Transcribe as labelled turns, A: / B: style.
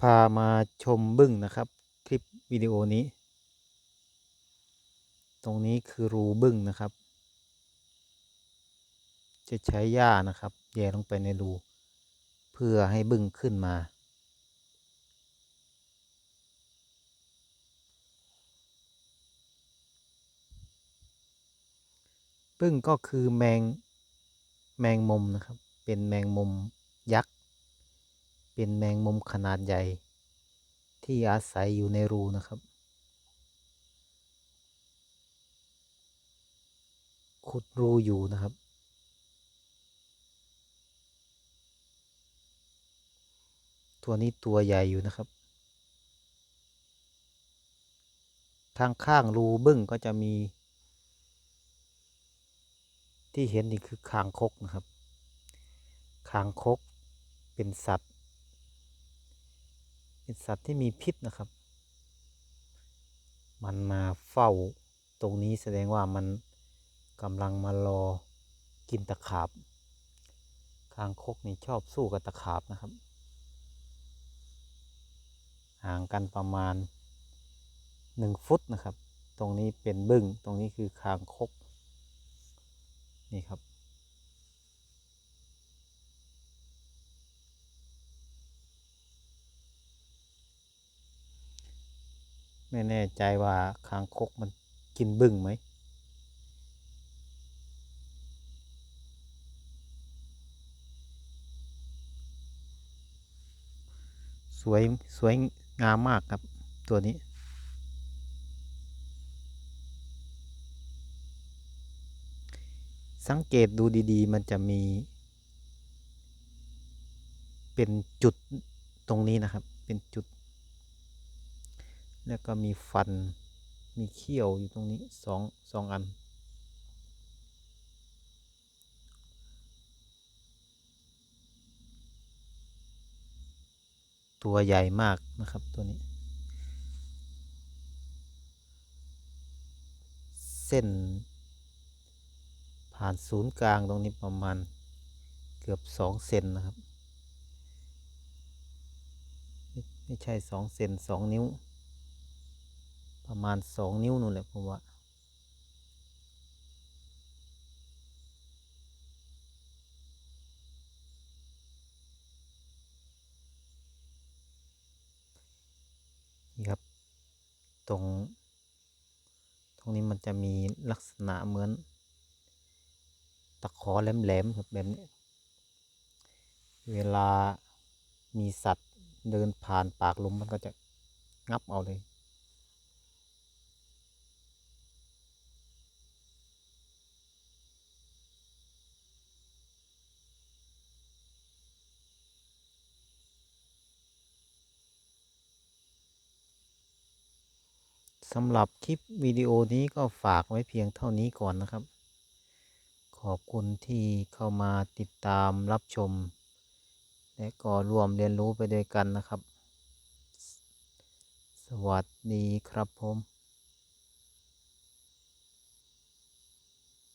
A: พามาชมบึ้งนะครับ คลิปวิดีโอนี้ ตรงนี้คือรูบึ้งนะครับ จะใช้หญ้านะครับ แย่ลงไปในรู เพื่อให้บึ้งขึ้นมา บึ้งก็คือแมงแมงมุมนะครับ เป็นแมงมุมยักษ์ เป็นแมงมุมขนาดใหญ่ ที่อาศัยอยู่ในรูนะครับ ขุดรูอยู่นะครับ ตัวนี้ตัวใหญ่อยู่นะครับ ทางข้างรูบึ้งก็จะมี ที่เห็นนี่คือคางคกนะครับคางคกเป็นสัตว์ เป็นสัตว์ที่มีพิษนะครับ มันมาเฝ้าตรงนี้แสดงว่ามันกำลังมารอกินตะขาบ คางคกนี่ชอบสู้กับตะขาบนะครับ ห่างกันประมาณหนึ่งฟุตนะครับ ตรงนี้เป็นบึ้ง ตรงนี้คือคางคก นี่ครับ ไม่แน่ใจว่าคางคกมันกินบึ้งไหมสวยสวยงามมากครับตัวนี้ สังเกตดูดีๆ มันจะมี เป็นจุดตรงนี้นะครับ เป็นจุด แล้วก็มีฟัน มีเขี้ยวอยู่ตรงนี้สองสองอัน ตัวใหญ่มากนะครับตัวนี้ เส้น ผ่านศูนย์กลางตรงนี้ประมาณเกือบสองเซนนะครับ ไม่ใช่สองเซนสองนิ้ว ประมาณสองนิ้วนู่นแหละผมว่านี่ครับ ตรง ตรงนี้มันจะมีลักษณะเหมือน ตะขอแหลมๆครับแบบนี้ เวลามีสัตว์เดินผ่านปากลุมมันก็จะงับเอาเลยำหรับคลิปวิดีโอนี้ก็ฝากไว้เพียงเท่านี้ก่อนนะครับ ขอบคุณที่เข้ามาติดตามรับชม และก็ร่วมเรียนรู้ไปด้วยกันนะครับ สวัสดีครับผม